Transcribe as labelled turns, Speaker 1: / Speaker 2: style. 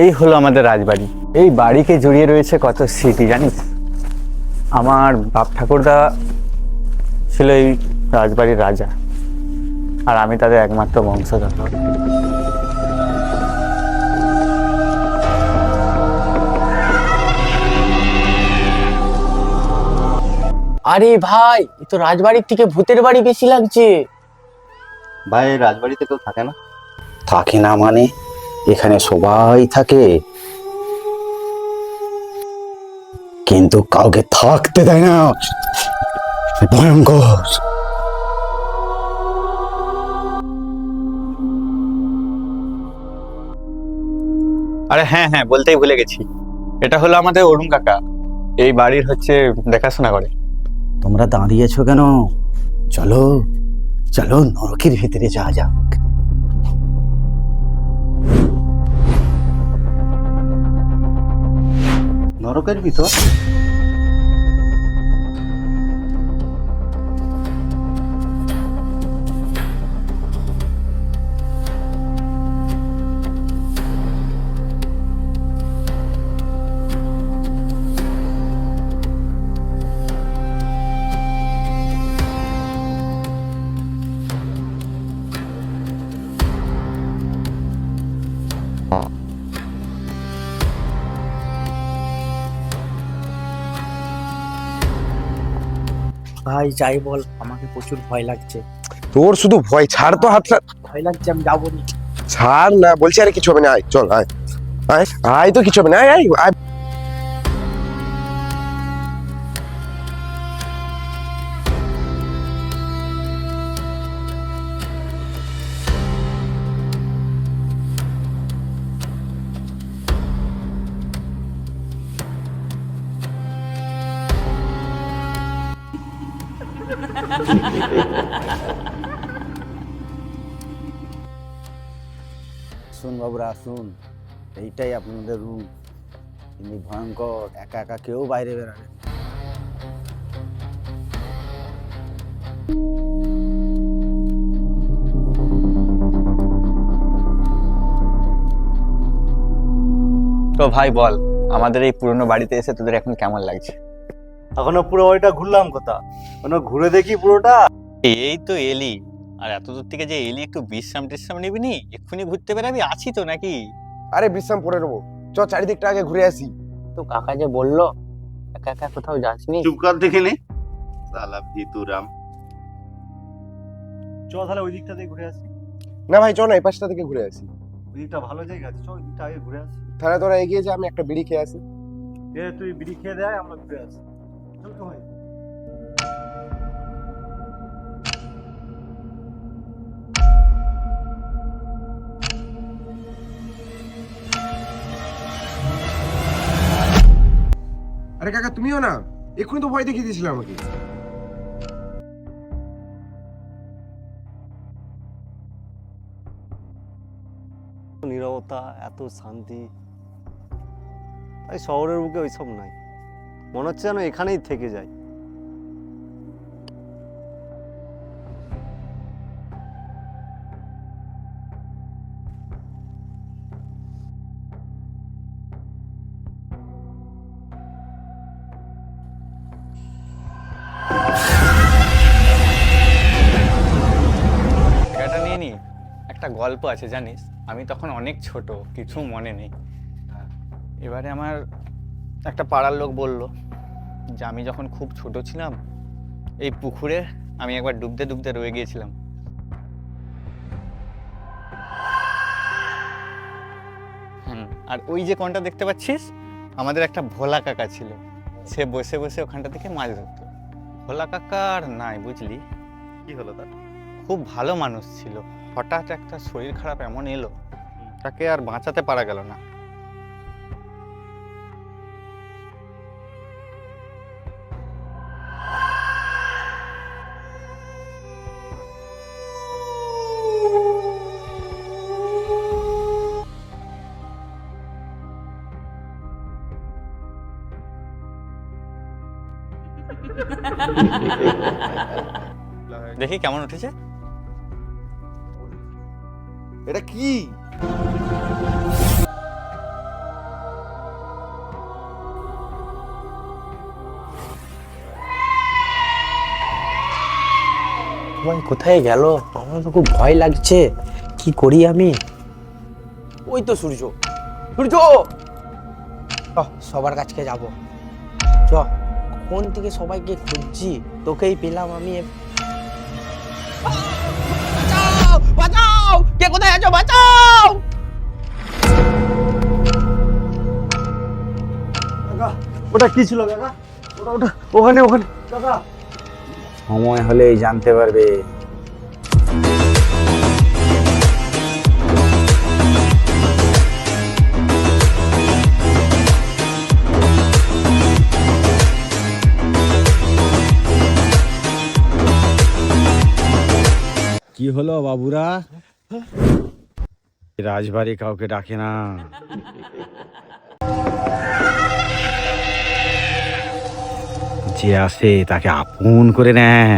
Speaker 1: এই হলো আমাদের রাজবাড়ি। এই বাড়িকে জড়িয়ে রয়েছে কত স্মৃতি জানিস? আমার বাপ ঠাকুরদা ছিল এই রাজবাড়ির রাজা আর আমি তাদের একমাত্র বংশধর।
Speaker 2: আরে ভাই এ তো রাজবাড়ির থেকে ভূতের বাড়ি বেশি লাগছে।
Speaker 3: ভাই রাজবাড়িতে কেউ থাকে না?
Speaker 4: থাকে না মানে? এখানে সবাই থাকে। কিন্তু কাউকে থাকতে দেয় না। ভয়ঙ্কর।
Speaker 1: আরে হ্যাঁ হ্যাঁ বলতেই ভুলে গেছি। এটা হলো আমাদের অরুণ কাকা। এই বাড়ির হচ্ছে দেখাশোনা করে।
Speaker 4: তোমরা দাঁড়িয়েছো কেন? চলো চলো নরকের ভিতরে যাওয়া যাক।
Speaker 3: নরকের ভিতর?
Speaker 2: ভাই যাই বল আমাকে প্রচুর ভয় লাগছে।
Speaker 5: তোর শুধু ভয় ছাড় তো হাত
Speaker 2: ভয় লাগছে আমি যাব না।
Speaker 5: ছাড় না বলছি আরে কিছু হবে না আয় চল আয়। আয় আয় তো কিছু হবে না আয় আয়।
Speaker 4: আসুন বাবুরা, আসুন। এইটাই আপনাদের রুম কিন্তু ভয়ঙ্কর, একা একা কেউ বাইরে বেরাবে
Speaker 1: তো ভাই বল, আমাদের এই পুরনো বাড়িতে এসে তোদের এখন কেমন লাগছে?
Speaker 3: এখনও পুরো ওইটা ঘুরলাম কোথা? এখনও ঘুরে দেখি পুরোটা।
Speaker 1: এই তো এলি। আর এত দূর থেকে যে এলি একটু বিশ্রাম টিশ্রাম নিবি নি? এক্ষুনি ঘুরতে বেরাবি আছি তো নাকি?
Speaker 5: আরে বিশ্রাম পরে নেব। চ চারিদিকটা আগে ঘুরে আসি।
Speaker 2: তো কাকা যে বলল একা একা কোথাও যাসনি?
Speaker 3: চুপ কর দেখে নে। সালা ভিতুরাম চ তাহলে ওই দিকটা দিয়ে ঘুরে আসি।
Speaker 5: না ভাই চ না এই পাশটা থেকে ঘুরে আসি।
Speaker 3: ওই দিকটা ভালো জায়গা আছে। চ ওই দিকটা আগে ঘুরে আসি।
Speaker 5: তাহলে তোরা এগিয়ে যা আমি একটা বিড়ি খেয়ে আসি।
Speaker 3: এ তুই বিড়ি খেয়ে দেয় আমরা ঘুরে আসি।
Speaker 5: আরে কাকা, তুমিও না? এক্ষুনি তো ভয় দেখিয়ে দিয়েছিলে আমাকে।
Speaker 6: নীরবতা, এত শান্তি। তাই শহরের বুকে ওইসব নাই। মনে হচ্ছে যেন এখানেই থেকে যায়।
Speaker 1: জায়গাটা নিয়ে নি একটা গল্প আছে জানিস? আমি তখন অনেক ছোট কিছু মনে নেই। এবারে আমার একটা পাড়ার লোক বলল যে আমি যখন খুব ছোট ছিলাম এই পুকুরে আমি একবার ডুবতে ডুবতে রয়ে গিয়েছিলাম। হুম আর ওই যে কোনটা দেখতে পাচ্ছিস? আমাদের একটা ভোলা কাকা ছিল। সে বসে বসে ওখানটা থেকে মাছ ধরতো। ভোলা কাকা আর নাই বুঝলি?
Speaker 3: কি হলো তার?
Speaker 1: খুব ভালো মানুষ ছিল। হঠাৎ একটা শরীর খারাপ এমন এলো তাকে আর বাঁচাতে পারা গেল না। দেখি কেমন উঠেছে?
Speaker 5: এটা কি?
Speaker 2: কোথায় গেল? আমার তো খুব ভয় লাগছে। কি করি আমি? ওই তো সূর্য। সূর্য! সবার কাছকে যাব। চ। কোন থেকে সবাইকে খুঁজছি। তোকেই পেলাম আমি বাঁচাও বাঁচাও! কে কোথায় আছো? বাঁচাও!
Speaker 3: ওটা কি ছিল কাকা? ওটা ওটা ওখানে ওখানে। কাকা।
Speaker 4: সময় হলেই জানতে পারবে। কি হলো বাবুরা? রাজবাড়ি কাউকে ডাকে না। যে আসে তাকে আপন করে নেয়